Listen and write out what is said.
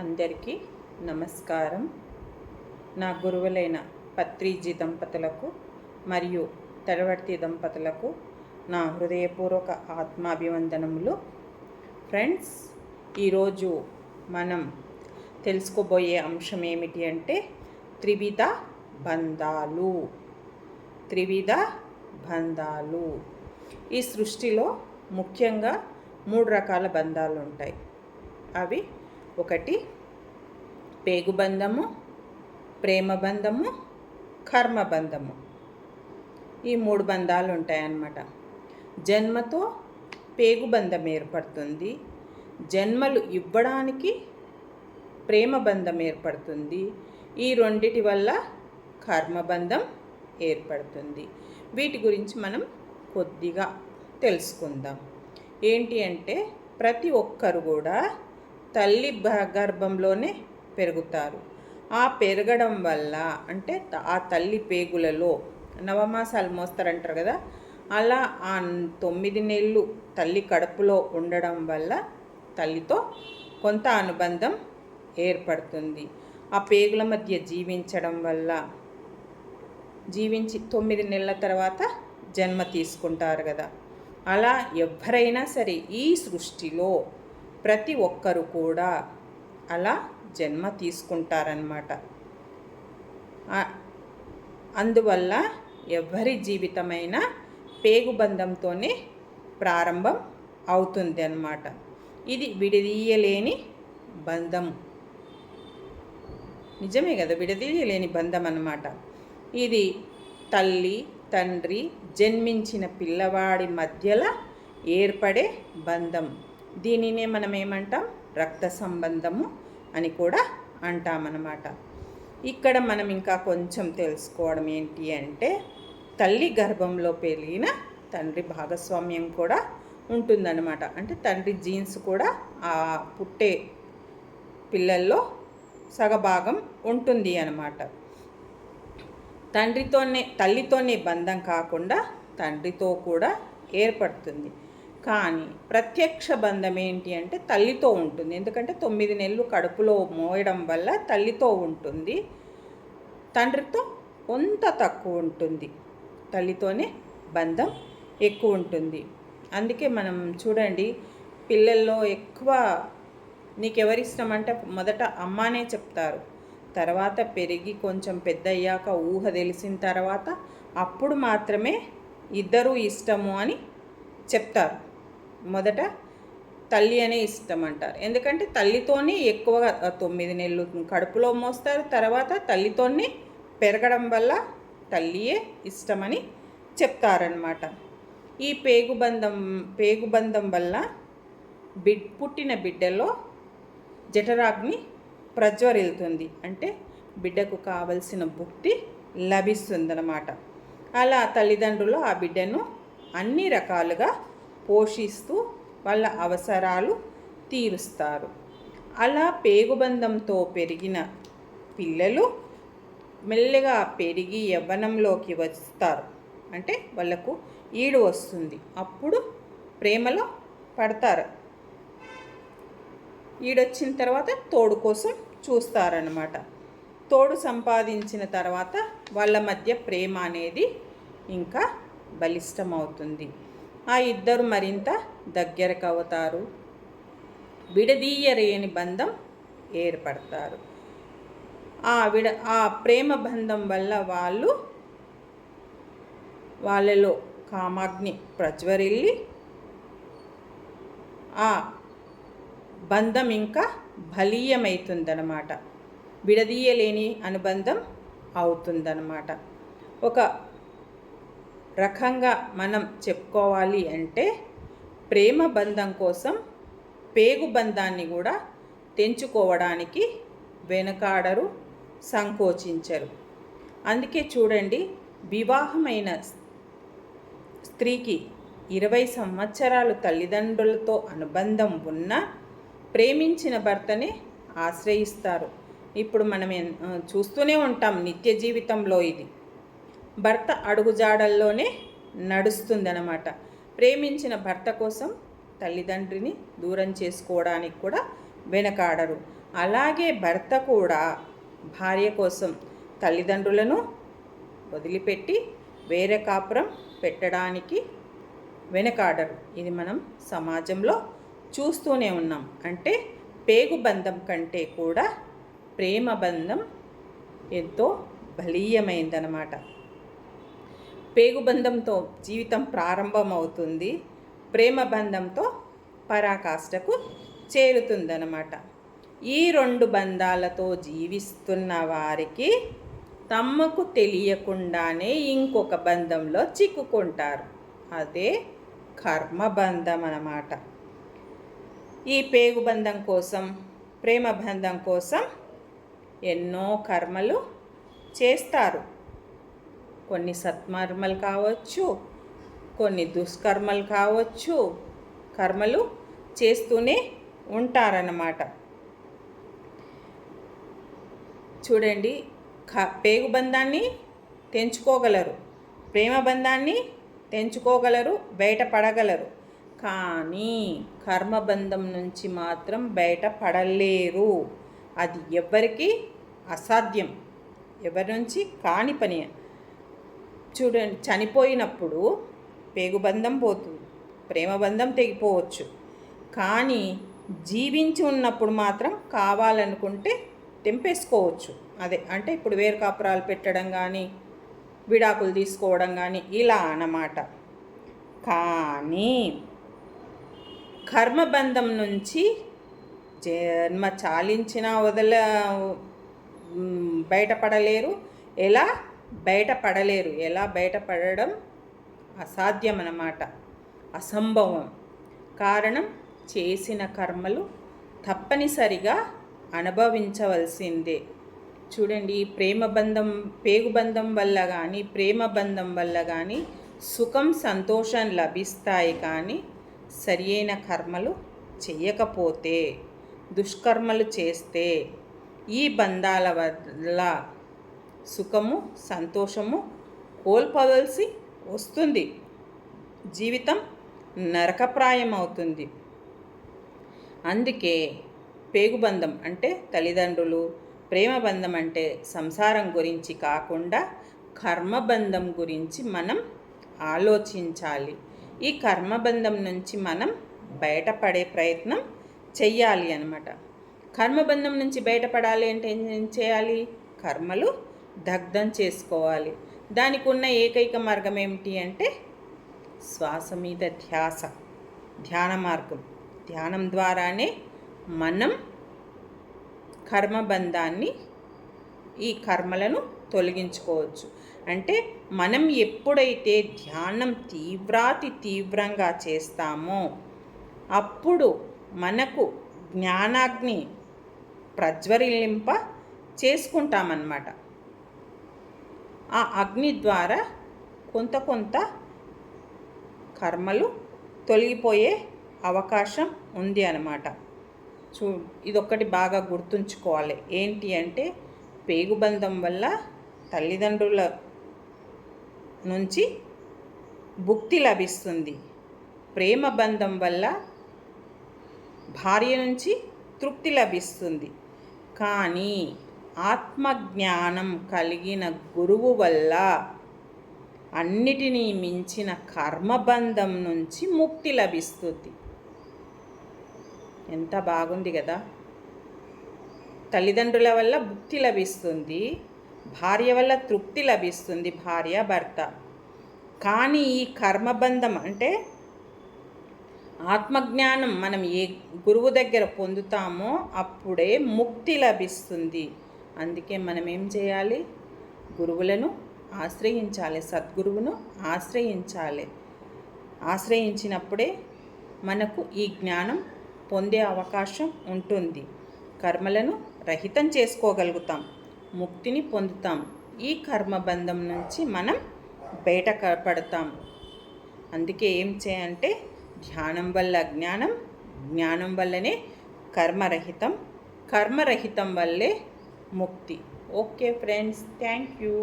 అందరికీ నమస్కారం. నా గురువులైన పత్రిజీ దంపతులకు మరియు తడవర్తి దంపతులకు నా హృదయపూర్వక ఆత్మాభివందనములు. ఫ్రెండ్స్ ఈరోజు మనం తెలుసుకోబోయే అంశం ఏమిటి అంటే త్రివిధ బంధాలు. త్రివిధ బంధాలు. ఈ సృష్టిలో ముఖ్యంగా మూడు రకాల బంధాలు ఉంటాయి అవి ఒకటి పేగుబంధము ప్రేమ బంధము కర్మ బంధము ఈ మూడు బంధాలు ఉంటాయన్నమాట జన్మతో పేగుబంధం ఏర్పడుతుంది. జన్మలు ఇవ్వడానికి ప్రేమ బంధం ఏర్పడుతుంది. ఈ రెండిటి వల్ల కర్మబంధం ఏర్పడుతుంది. వీటి గురించి మనం కొద్దిగా తెలుసుకుందాం. ఏంటి అంటే ప్రతి ఒక్కరు కూడా తల్లి గర్భంలోనే పెరుగుతారు. ఆ పెరగడం వల్ల అంటే ఆ తల్లి పేగులలో నవమాసాలు మోస్తారంటారు కదా అలా ఆ తొమ్మిది నెలలు తల్లి కడుపులో ఉండడం వల్ల తల్లితో కొంత అనుబంధం ఏర్పడుతుంది. ఆ పేగుల మధ్య జీవించడం వల్ల జీవించి తొమ్మిది నెలల తర్వాత జన్మ తీసుకుంటారు కదా. అలా ఎవరైనా సరే ఈ సృష్టిలో ప్రతి ఒక్కరు కూడా అలా జన్మ తీసుకుంటారనమాట అందువల్ల ఎవరి జీవితమైన పేగుబంధంతోనే ప్రారంభం అవుతుంది అన్నమాట ఇది విడదీయలేని బంధం. నిజమే కదా విడదీయలేని బంధం అన్నమాట ఇది తల్లి తండ్రి జన్మించిన పిల్లవాడి మధ్యలో ఏర్పడే బంధం. దీనినే మనం ఏమంటాం రక్త సంబంధము అని కూడా అంటామన్నమాట. ఇక్కడ మనం ఇంకా కొంచెం తెలుసుకోవడం ఏంటి అంటే తల్లి గర్భంలో పెరిగిన తండ్రి భాగస్వామ్యం కూడా ఉంటుందన్నమాట. అంటే తండ్రి జీన్స్ కూడా ఆ పుట్టే పిల్లల్లో సగభాగం ఉంటుంది అన్నమాట. తండ్రితోనే తల్లితోనే బంధం కాకుండా తండ్రితో కూడా ఏర్పడుతుంది. కానీ ప్రత్యక్ష బంధం ఏంటి అంటే తల్లితో ఉంటుంది. ఎందుకంటే తొమ్మిది నెలలు కడుపులో మోయడం వల్ల తల్లితో ఉంటుంది. తండ్రితో కొంత తక్కువ ఉంటుంది. తల్లితోనే బంధం ఎక్కువ ఉంటుంది. అందుకే మనం చూడండి పిల్లల్లో ఎక్కువ నీకెవరిష్టం అంటే మొదట అమ్మానే చెప్తారు. తర్వాత పెరిగి కొంచెం పెద్ద అయ్యాక ఊహ తెలిసిన తర్వాత అప్పుడు మాత్రమే ఇద్దరూ ఇష్టము అని చెప్తారు. మొదట తల్లి అనే ఇష్టం అంటారు. ఎందుకంటే తల్లితోనే ఎక్కువగా తొమ్మిది నెలలు కడుపులో మోస్తారు. తర్వాత తల్లితోనే పెరగడం వల్ల తల్లియే ఇష్టమని చెప్తారనమాట ఈ పేగుబంధం పేగుబంధం వల్ల బిడ్ పుట్టిన బిడ్డలో జఠరాగ్ని ప్రజ్వరిల్తుంది అంటే బిడ్డకు కావలసిన భుక్తి లభిస్తుందన్నమాట. అలా తల్లిదండ్రులు ఆ బిడ్డను అన్ని రకాలుగా పోషిస్తూ వాళ్ళ అవసరాలు తీరుస్తారు. అలా పేగుబంధంతో పెరిగిన పిల్లలు మెల్లగా పెరిగి యవ్వనంలోకి వస్తారు. అంటే వాళ్ళకు ఈడు వస్తుంది. అప్పుడు ప్రేమలో పడతారు. ఈడొచ్చిన తర్వాత తోడు కోసం చూస్తారనమాట తోడు సంపాదించిన తర్వాత వాళ్ళ మధ్య ప్రేమ అనేది ఇంకా బలిష్టమవుతుంది. ఆ ఇద్దరు మరింత దగ్గరకు అవుతారు విడదీయరేని బంధం ఏర్పడతారు. ఆ విడ ఆ ప్రేమ బంధం వల్ల వాళ్ళు వాళ్ళలో కామాగ్ని ప్రజ్వరిల్లి ఆ బంధం ఇంకా బలీయమవుతుందన్నమాట విడదీయలేని అనుబంధం అవుతుందన్నమాట ఒక రకంగా మనం చెప్పుకోవాలి అంటే ప్రేమ బంధం కోసం పేగు బంధాన్ని కూడా తెంచుకోవడానికి వెనకాడరు సంకోచించరు. అందుకే చూడండి వివాహమైన స్త్రీకి ఇరవై సంవత్సరాలు తల్లిదండ్రులతో అనుబంధం ఉన్న ప్రేమించిన భర్తనే ఆశ్రయిస్తారు. ఇప్పుడు మనం చూస్తూనే ఉంటాం నిత్య జీవితంలో ఇది. భర్త అడుగుజాడల్లోనే నడుస్తుందన్నమాట. ప్రేమించిన భర్త కోసం తల్లిదండ్రిని దూరం చేసుకోవడానికి కూడా వెనకాడరు. అలాగే భర్త కూడా భార్య కోసం తల్లిదండ్రులను వదిలిపెట్టి వేరే కాపురం పెట్టడానికి వెనకాడరు. ఇది మనం సమాజంలో చూస్తూనే ఉన్నాం. అంటే పేగు బంధం కంటే కూడా ప్రేమ బంధం ఎంతో బలీయమైందనమాట పేగుబంధంతో జీవితం ప్రారంభమవుతుంది ప్రేమ బంధంతో పరాకాష్ఠకు చేరుతుందనమాట ఈ రెండు బంధాలతో జీవిస్తున్న వారికి తమకు తెలియకుండానే ఇంకొక బంధంలో చిక్కుకుంటారు. అదే కర్మబంధం అన్నమాట ఈ పేగు బంధం కోసం ప్రేమ బంధం కోసం ఎన్నో కర్మలు చేస్తారు. కొన్ని సత్కర్మలు కావచ్చు కొన్ని దుష్కర్మలు కావచ్చు కర్మలు చేస్తూనే ఉంటారన్నమాట. చూడండి క పేగు బంధాన్ని తెంచుకోగలరు ప్రేమ బంధాన్ని తెంచుకోగలరు బయటపడగలరు కానీ కర్మబంధం నుంచి మాత్రం బయటపడలేరు అది ఎవరికి అసాధ్యం ఎవరి నుంచి కాని పని చూడండి చనిపోయినప్పుడు పేగుబంధం పోతుంది ప్రేమబంధం తెగిపోవచ్చు. కానీ జీవించి ఉన్నప్పుడు మాత్రం కావాలనుకుంటే తెంపేసుకోవచ్చు. అదే అంటే ఇప్పుడు వేరు కాపురాలు పెట్టడం కానీ విడాకులు తీసుకోవడం కానీ ఇలా అన్నమాట. కానీ కర్మబంధం నుంచి జన్మ చాలించిన వదల బయటపడలేరు. ఎలా? బయటపడలేరు. ఎలా బయటపడడం? అసాధ్యం అన్నమాట అసంభవం. కారణం చేసిన కర్మలు తప్పనిసరిగా అనుభవించవలసిందే. చూడండి ప్రేమ బంధం పేగుబంధం వల్ల కానీ ప్రేమ బంధం వల్ల కానీ సుఖం సంతోషం లభిస్తాయి కానీ సరియైన కర్మలు చేయకపోతే దుష్కర్మలు చేస్తే ఈ బంధాల వల్ల సుఖము సంతోషము కోల్పోవలసి వస్తుంది. జీవితం నరకప్రాయం అవుతుంది అందుకే పేగుబంధం అంటే తల్లిదండ్రులు ప్రేమబంధం అంటే సంసారం గురించి కాకుండా కర్మబంధం గురించి మనం ఆలోచించాలి. ఈ కర్మబంధం నుంచి మనం బయటపడే ప్రయత్నం చెయ్యాలి అనమాట కర్మబంధం నుంచి బయటపడాలి అంటే ఏం చేయాలి? కర్మలు దగ్ధం చేసుకోవాలి. దానికి ఉన్న ఏకైక మార్గం ఏమిటి అంటే శ్వాస మీద ధ్యాస ధ్యాన మార్గం. ధ్యానం ద్వారానే మనం కర్మబంధాన్ని ఈ కర్మలను తొలగించుకోవచ్చు. అంటే మనం ఎప్పుడైతే ధ్యానం తీవ్రాతి తీవ్రంగా చేస్తామో అప్పుడు మనకు జ్ఞానాగ్ని ప్రజ్వరిలింప చేసుకుంటామన్నమాట. ఆ అగ్ని ద్వారా కొంత కొంత కర్మలు తొలగిపోయే అవకాశం ఉంది అన్నమాట. చూ ఇదొక్కటి బాగా గుర్తుంచుకోవాలి. ఏంటి అంటే పేగుబంధం వల్ల తల్లిదండ్రుల నుంచి భుక్తి లభిస్తుంది. ప్రేమ బంధం వల్ల భార్య నుంచి తృప్తి లభిస్తుంది. కానీ ఆత్మజ్ఞానం కలిగిన గురువు వల్ల అన్నిటినీ మించిన కర్మబంధం నుంచి ముక్తి లభిస్తుంది. ఎంత బాగుంది కదా. తల్లిదండ్రుల వల్ల ముక్తి లభిస్తుంది. భార్య వల్ల తృప్తి లభిస్తుంది భార్య భర్త. కానీ ఈ కర్మబంధం అంటే ఆత్మజ్ఞానం మనం ఏ గురువు దగ్గర పొందుతామో అప్పుడే ముక్తి లభిస్తుంది. అందుకే మనం ఏం చేయాలి? గురువులను ఆశ్రయించాలి సద్గురువును ఆశ్రయించాలి. ఆశ్రయించినప్పుడే మనకు ఈ జ్ఞానం పొందే అవకాశం ఉంటుంది. కర్మలను రహితం చేసుకోగలుగుతాం ముక్తిని పొందుతాం. ఈ కర్మబంధం నుంచి మనం బయట పడతాం అందుకే ఏం చేయంటే ధ్యానం వల్ల జ్ఞానం జ్ఞానం వల్లనే కర్మరహితం. కర్మరహితం వల్లే ముక్తి ఓకే ఫ్రెండ్స్ థ్యాంక్ యూ